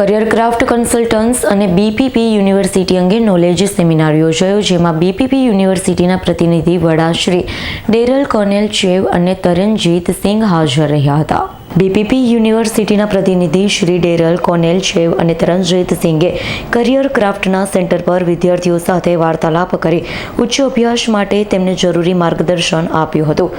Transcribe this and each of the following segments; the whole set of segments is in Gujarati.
કરિયર ક્રાફ્ટ કન્સલ્ટન્ટ્સ અને બીપીપી યુનિવર્સિટી અંગે નોલેજ સેમિનાર યોજાયો, જેમાં બીપીપી યુનિવર્સિટીના પ્રતિનિધિ વડા શ્રી ડેરલ કોનેલ ચેવ અને તરણજીત સિંહ હાજર રહ્યા હતા. બીપીપી યુનિવર્સિટીના પ્રતિનિધિ શ્રી ડેરલ કોનેલ શેવ અને તરણજીત સિંઘે કરિયર ક્રાફ્ટના સેન્ટર પર વિદ્યાર્થીઓ સાથે વાર્તાલાપ કરી ઉચ્ચ અભ્યાસ માટે તેમને જરૂરી માર્ગદર્શન આપ્યું હતું.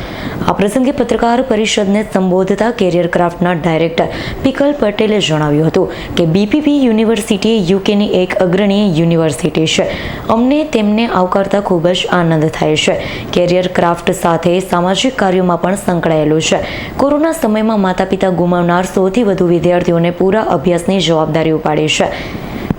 આ પ્રસંગે પત્રકાર પરિષદને સંબોધતા કેરિયર ક્રાફ્ટના ડાયરેક્ટર પિકલ પટેલે જણાવ્યું હતું કે બીપીપી યુનિવર્સિટી યુકેની એક અગ્રણી યુનિવર્સિટી છે. અમને તેમને આવકારતા ખૂબ જ આનંદ થાય છે. કેરિયર ક્રાફ્ટ સાથે સામાજિક કાર્યોમાં પણ સંકળાયેલું છે. કોરોના સમયમાં માતા પિતા ગુમાવનાર સૌથી વધુ વિદ્યાર્થીઓને પૂરા અભ્યાસની જવાબદારી ઉપાડી છે.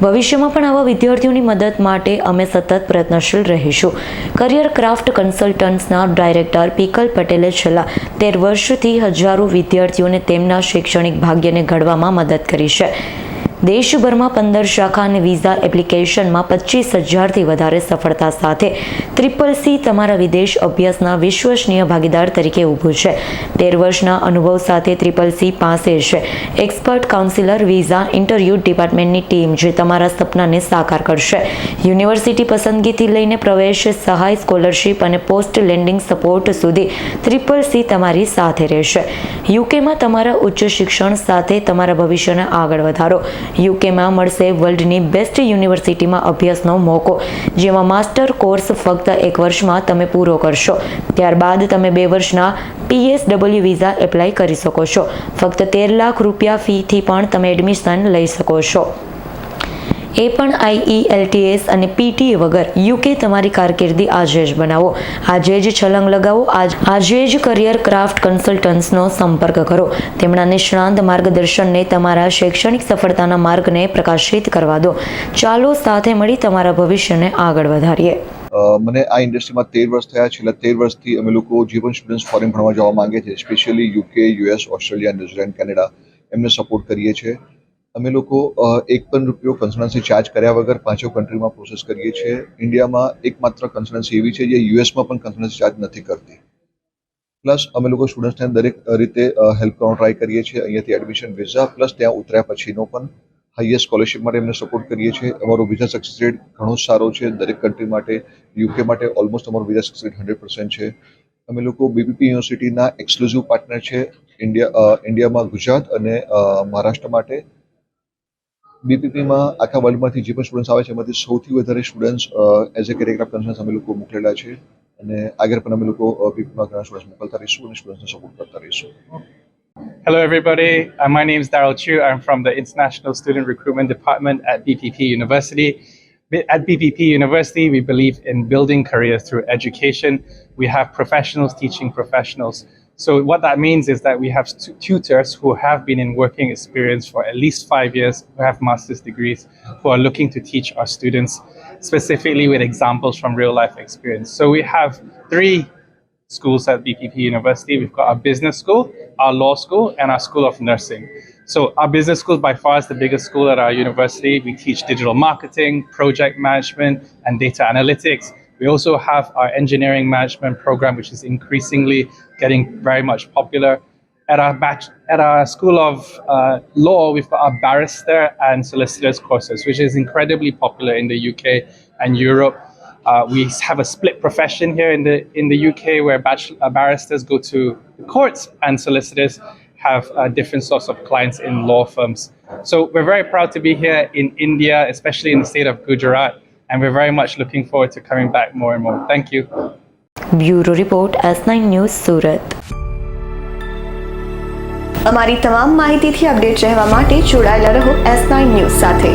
ભવિષ્યમાં પણ આવા વિદ્યાર્થીઓની મદદ માટે અમે સતત પ્રયત્નશીલ રહીશું. કરિયર ક્રાફ્ટ કન્સલ્ટન્ટ્સના ડાયરેક્ટર પીકલ પટેલે છેલ્લા તેર વર્ષથી હજારો વિદ્યાર્થીઓને તેમના શૈક્ષણિક ભાગ્યને ઘડવામાં મદદ કરી છે. દેશભરમાં પંદર શાખા અને વિઝા એપ્લિકેશનમાં પચીસ હજારથી વધારે સફળતા સાથે ટ્રિપલ સી તમારા વિદેશ અભ્યાસના વિશ્વસનીય ભાગીદાર તરીકે ઊભું છે. તેર વર્ષના અનુભવ સાથે ટ્રિપલ સી પાસે છે. એક્સપર્ટ કાઉન્સિલર વિઝા ઇન્ટરવ્યૂ ડિપાર્ટમેન્ટની ટીમ જે તમારા સપનાને સાકાર કરશે. યુનિવર્સિટી પસંદગીથી લઈને પ્રવેશ, સહાય, સ્કોલરશિપ અને પોસ્ટ લેન્ડિંગ સપોર્ટ સુધી ટ્રિપલ સી તમારી સાથે રહેશે. યુકેમાં તમારા ઉચ્ચ શિક્ષણ સાથે તમારા ભવિષ્યને આગળ વધારો. યુકેમાં મળશે વર્લ્ડની બેસ્ટ યુનિવર્સિટીમાં અભ્યાસનો મોકો, જેમાં માસ્ટર કોર્સ ફક્ત એક વર્ષમાં તમે પૂરો કરશો. ત્યારબાદ તમે બે વર્ષના પીએસડબલ્યુ વિઝા એપ્લાય કરી શકો છો. ફક્ત તેર લાખ રૂપિયા ફીથી પણ તમે એડમિશન લઈ શકો છો. એ પણ આઈઈએલટીએસ અને પીટીએ વગર યુકે તમારી કારકિર્દી આજે જ બનાવો. આજે જ છલંગ લગાવો. આજ- જ કરિયર ક્રાફ્ટ કન્સલ્ટન્ટ્સનો સંપર્ક કરો. તેમના નિષ્ણાંત માર્ગદર્શનને તમારા શૈક્ષણિક સફળતાના માર્ગને પ્રકાશિત કરવા દો. ચાલો સાથે મળી તમારા ભવિષ્યને આગળ વધારીએ. મને આ ઇન્ડસ્ટ્રીમાં તેર વર્ષ થયા. છેલ્લા તેર વર્ષથી અમે લોકો જે પણ સ્ટુડન્ટ્સ ફોરેન ભણવા જવા માંગે છે specially UK US Australia, New Zealand, Canada. એમને સપોર્ટ કરીએ છીએ. અમે લોકો એક પણ રૂપિયો કન્સલ્ટન્સી ચાર્જ કર્યા વગર પાંચો કન્ટ્રીમાં પ્રોસેસ કરીએ છીએ. ઇન્ડિયામાં એકમાત્ર કન્સલ્ટન્સી એવી છે જે યુએસમાં પણ કન્સલ્ટન્સી ચાર્જ નથી કરતી. પ્લસ અમે લોકો સ્ટુડન્ટ્સને દરેક રીતે હેલ્પ કરવાનો ટ્રાય કરીએ છીએ. અહીંયાથી એડમિશન વિઝા પ્લસ ત્યાં ઉતર્યા પછીનો પણ હાઈએસ્ટ સ્કોલરશિપ માટે એમને સપોર્ટ કરીએ છીએ. અમારો વિઝા સક્સેસ રેટ ઘણો સારો છે. દરેક કન્ટ્રી માટે યુકે માટે ઓલમોસ્ટ અમારો visa success rate hundred percent છે. અમે લોકો બીપીપી યુનિવર્સિટીના એક્સક્લુઝિવ પાર્ટનર છે. ઇન્ડિયા ઇન્ડિયામાં ગુજરાત અને મહારાષ્ટ્ર માટે બીપીપીમાં આખા વર્લ્ડમાંથી જે પણ સ્ટુડન્ટ્સ આવે છે એમાંથી સૌથી વધારે સ્ટુડન્ટ્સ એઝ અ કેરેક્રાફ્ટ કન્સલ્ટન્સ અમે લોકો મોકલેલા છે અને આગળ પણ અમે લોકો બીપીમાં ઘણા સ્ટુડન્ટ્સ મોકલતા રહીશું અને સ્ટુડન્ટ્સને સપોર્ટ કરતા રહીશું Hello, everybody. Uh, my name is Daryl Chu. I'm from the International Student Recruitment Department at BPP University. Bi- At BPP University, we believe in building careers through education. We have professionals teaching professionals. So, what that means is that we have tu- tutors who have been in working experience for at least five years, who have master's degrees, who are looking to teach our students specifically with examples from real life experience. So, we have three schools at BPP University. We've got our business school, our law school, and our school of nursing. So, our business school by far is the biggest school at our university. We teach digital marketing, project management, and data analytics. We also have our engineering management program, which is increasingly getting very much popular. At our batch, at our School of uh, Law, we've got our barrister and solicitors courses, which is incredibly popular in the UK and Europe. Uh, we have a split profession here in the in the UK where bachelor, uh, barristers go to the courts and solicitors have uh, different sorts of clients in law firms. So we're very proud to be here in India, especially in the state of Gujarat, and we're very much looking forward to coming back more and more. Thank you. Bureau report S nine news Surat અમારી તમામ માહિતીથી અપડેટ રહેવા માટે જોડાયેલા રહો એસ નાઇન ન્યૂઝ સાથે